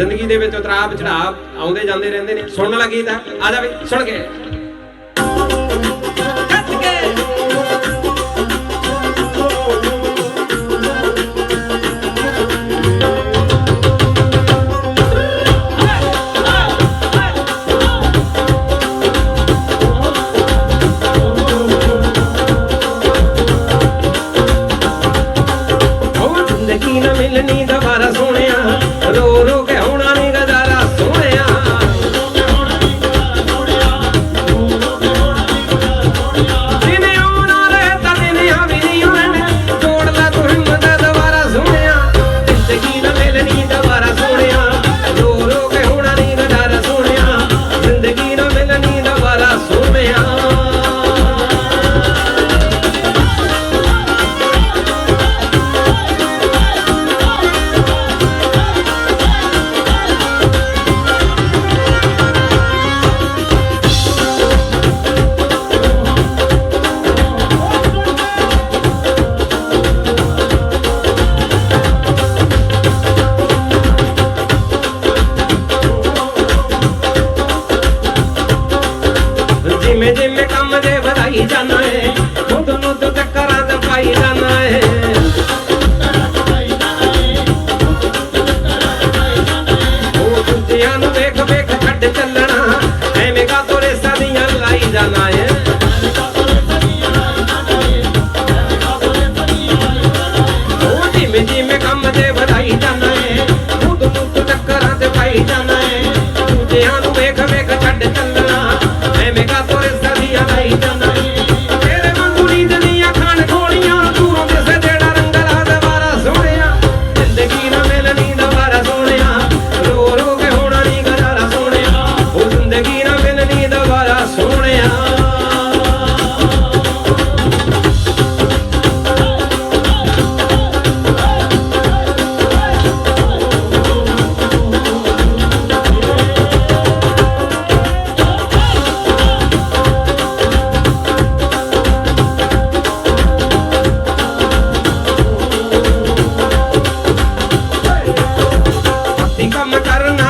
ਜ਼ਿੰਦਗੀ ਦੇ ਵਿੱਚ ਉਤਰਾਅ ਚੜਾਅ ਆਉਂਦੇ ਜਾਂਦੇ ਰਹਿੰਦੇ ਨੇ। ਸੁਣਨ ਲੱਗੀ ਤਾਂ ਆ ਜਾ ਵੀ ਸੁਣ ਕੇ। ਦੇ ਕੰਮ ਦੇ ਵਧਾਈ ਜਾਣਾ ਏ। ਖੁਦ ਨੂੰ ਤੂੰ ਟੱਕਰਾਂ ਦਾ ਪਾਈ ਜਾਣਾ ਏ। ਉਹ ਦੂਜਿਆਂ ਨੂੰ ਵੇਖ ਵੇਖ ਛੱਡ ਚੱਲਣਾ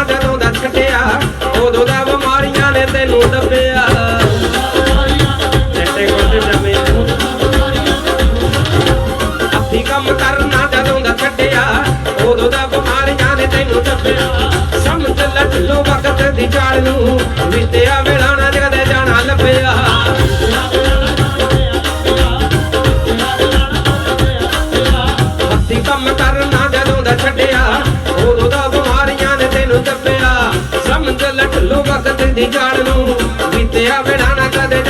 ਦਿਲੋਂ ਦੱਸ ਕਟਿਆ। ਉਦੋਂ ਦਾ ਬਿਮਾਰੀਆਂ ਨੇ ਤੈਨੂੰ ਦੱਬੇ ਦੀ ਜਾਣ ਨੂੰ ਬੀਤਿਆ ਵੇੜਾ ਨਾ ਕਦੇ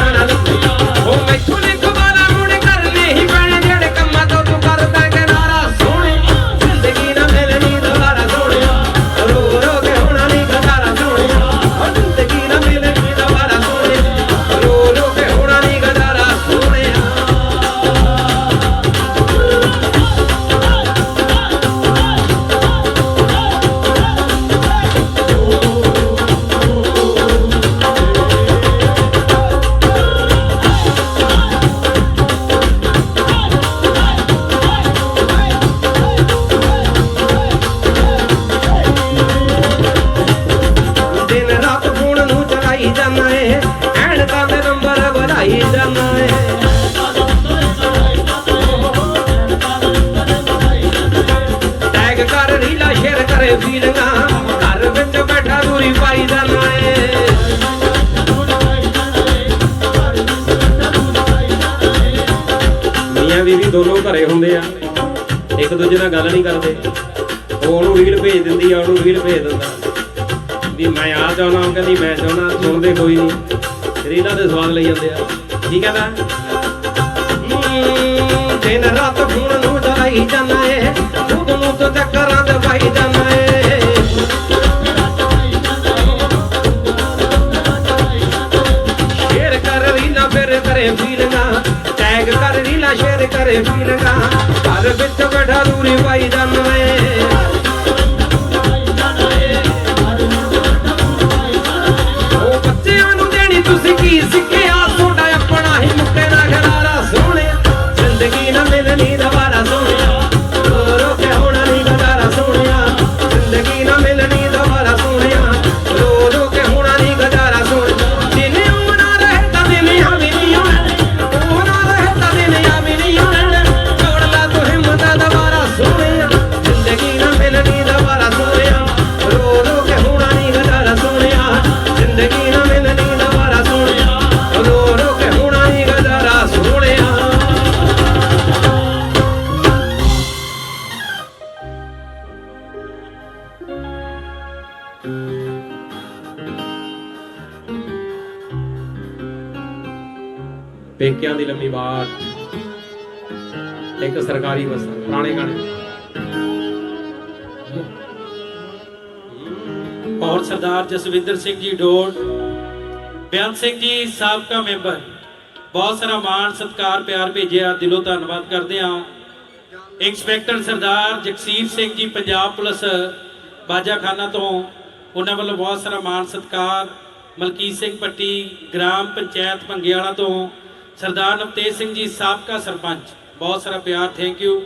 ਜੀਣਾ ਘਰ ਵਿੱਚ ਬੈਠਾ ਰੂਰੀ ਪਾਈ ਦਾ ਨਾਏ ਮੀਆਂ ਬੀਬੀ ਦੋਨੋਂ ਘਰੇ ਹੁੰਦੇ ਆ। ਇੱਕ ਦੂਜੇ ਨਾਲ ਗੱਲ ਨਹੀਂ ਕਰਦੇ। ਉਹ ਉਹਨੂੰ ਰੀਲ ਭੇਜ ਦਿੰਦੀ ਆ ਉਹਨੂੰ ਰੀਲ ਭੇਜ ਦਿੰਦਾ। ਵੀ ਮੈਂ ਆ ਚਾਹਣਾ ਉਹ ਕਹਿੰਦੀ ਮੈਂ ਚਾਹਣਾ ਸੁਣਦੇ ਕੋਈ ਨਹੀਂ। ਰੀਲਾਂ ਦੇ ਸਵਾਦ ਲਈ ਜਾਂਦੇ ਆ। ਠੀਕ ਹੈ ਨਾ? ਦਿਨ ਰਾਤ ਫੋਨ ਨੂੰ ਚਲਾਈ ਜਾਂਦਾ ਏ। ਦੇ ਘਰੇ ਵੀ ਲਗਾ ਘਰ ਵਿੱਚ ਬੜਾ ਦੂਰੀ ਪਾਈ ਪੇਕਿਆਂ ਦੀ ਲੰਮੀ ਬਾਤ ਇੱਕ ਸਰਕਾਰੀ ਬੱਸ, ਪੁਰਾਣੇ ਗਾਣੇ। ਔਰ ਸਰਦਾਰ ਜਸਵਿੰਦਰ ਸਿੰਘ ਜੀ ਡੋਡ ਬਿਆਨ ਸਿੰਘ ਜੀ, ਸਾਬਕਾ ਮੈਂਬਰ। ਬਹੁਤ ਸਾਰਾ ਮਾਣ, ਸਤਿਕਾਰ, ਪਿਆਰ ਭੇਜਿਆ। ਦਿਲੋਂ ਧੰਨਵਾਦ ਕਰਦੇ ਹਾਂ। ਇੰਸਪੈਕਟਰ ਸਰਦਾਰ ਜਗਸੀਰ ਸਿੰਘ ਜੀ, ਪੰਜਾਬ ਪੁਲਿਸ, ਬਾਜਾਖਾਨਾ ਤੋਂ। ਉਹਨਾਂ ਵੱਲੋਂ ਬਹੁਤ ਸਾਰਾ ਮਾਣ, ਸਤਿਕਾਰ। ਮਲਕੀਤ ਸਿੰਘ ਪੱਟੀ ਗ੍ਰਾਮ ਪੰਚਾਇਤ ਭੰਗਿਆਲਾ ਤੋਂ। ਸਰਦਾਰ ਨਵਤੇਜ ਸਿੰਘ ਜੀ ਸਾਬਕਾ ਸਰਪੰਚ ਬਹੁਤ ਸਾਰਾ ਪਿਆਰ ਥੈਂਕ ਯੂ